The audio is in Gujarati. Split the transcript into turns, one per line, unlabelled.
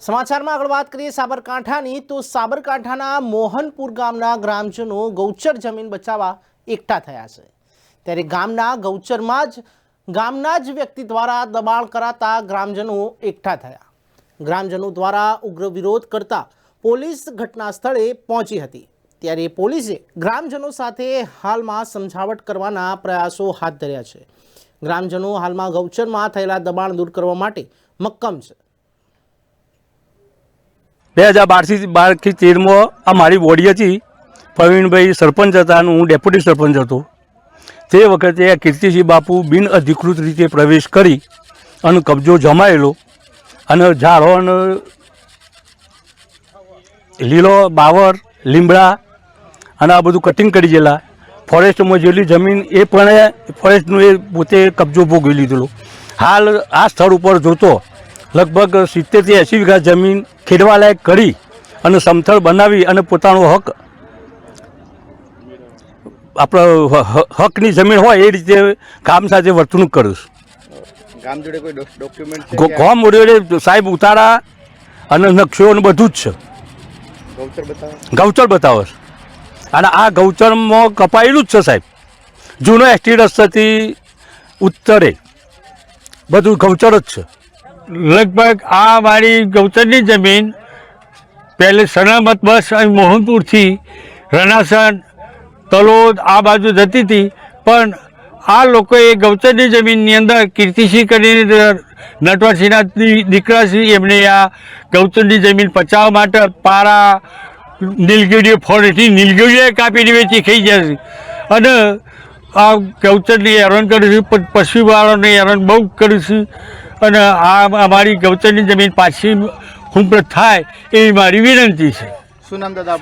સમાચારમાં આગળ વાત કરીએ સાબરકાંઠાની, તો સાબરકાંઠાના મોહનપુર ગામના ગ્રામજનો ગૌચર જમીન બચાવવા એકઠા થયા છે. ત્યારે ગામના ગૌચરમાં જ, ગામના જ વ્યક્તિ દ્વારા દબાણ કરાતા ગ્રામજનો એકઠા થયા. ગ્રામજનો દ્વારા ઉગ્ર વિરોધ કરતા પોલીસ ઘટના સ્થળે પહોંચી હતી. ત્યારે પોલીસે ગ્રામજનો સાથે હાલમાં સમજાવટ કરવાના પ્રયાસો હાથ ધર્યા છે. ગ્રામજનો હાલમાં ગૌચરમાં થયેલા દબાણ દૂર કરવા માટે મક્કમ છે.
બે હજાર બારથી બારથી તેરમાં આ મારી બોડી હતી. પ્રવીણભાઈ સરપંચ હતા અને હું ડેપ્યુટી સરપંચ હતો. તે વખતે કીર્તિસિંહ બાપુ બિન અધિકૃત રીતે પ્રવેશ કરી અને કબજો જમાયેલો અને ઝાડો અને લીલો બાવર લીમડા અને આ બધું કટિંગ કરી ગયેલા. ફોરેસ્ટમાં જેટલી જમીન એ પણ ફોરેસ્ટનું એ પોતે કબજો ભોગવી લીધેલો. હાલ આ સ્થળ ઉપર જોતો લગભગ સિત્તેરથી એંસી વીઘા જમીન ખેડવાલાયક કરી અને સમથળ બનાવી અને પોતાનો હક આપણો હકની જમીન હોય એ રીતે કામ સાથે વર્તણૂક કરું છું.
ગામ જોડે કોઈ ડોક્યુમેન્ટ
ગોમ સાહેબ ઉતારા અને નકશો અને બધું જ છે.
ગૌચર બતાવો
ગૌચર બતાવો અને આ ગૌચરમાં કપાયેલું જ છે સાહેબ. જૂનો એસટી રસ્તાથી ઉત્તરે બધું ગૌચર જ છે.
લગભગ આ મારી ગૌતરની જમીન, પહેલે સલામત બસ મોહનપુરથી રણાસણ, તલોદ આ બાજુ જતી હતી. પણ આ લોકોએ ગૌચરની જમીનની અંદર કીર્તિસિંહ કરીને નટવરસિંહના દીકરાશ્રી એમણે આ ગૌચરની જમીન પચાવવા માટે પારા, નીલગીરીઓ ફોરેસ્ટની નીલગીરીઓ કાપીને વેચી ખાઈ છે. અને આ ગૌચરની હેરાન કરીશું છે પશુપાલનને હેરાન બહુ કરીશું અને આ અમારી ગૌચરની જમીન પાછી હુંપત થાય એવી મારી વિનંતી છે.
શું નામ દાદા